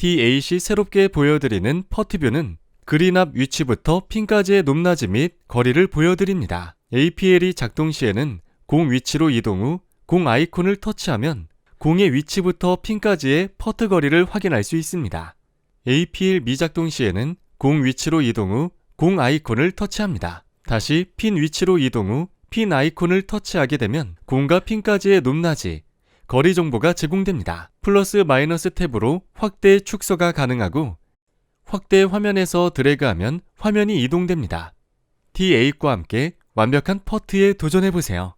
T8이 새롭게 보여드리는 퍼트뷰는 그린 앞 위치부터 핀까지의 높낮이 및 거리를 보여드립니다. APL이 작동 시에는 공 위치로 이동 후 공 아이콘을 터치하면 공의 위치부터 핀까지의 퍼트 거리를 확인할 수 있습니다. APL 미작동 시에는 공 위치로 이동 후 공 아이콘을 터치합니다. 다시 핀 위치로 이동 후 핀 아이콘을 터치하게 되면 공과 핀까지의 높낮이, 거리 정보가 제공됩니다. 플러스 마이너스 탭으로 확대 축소가 가능하고 확대 화면에서 드래그하면 화면이 이동됩니다. T8과 함께 완벽한 퍼트에 도전해보세요.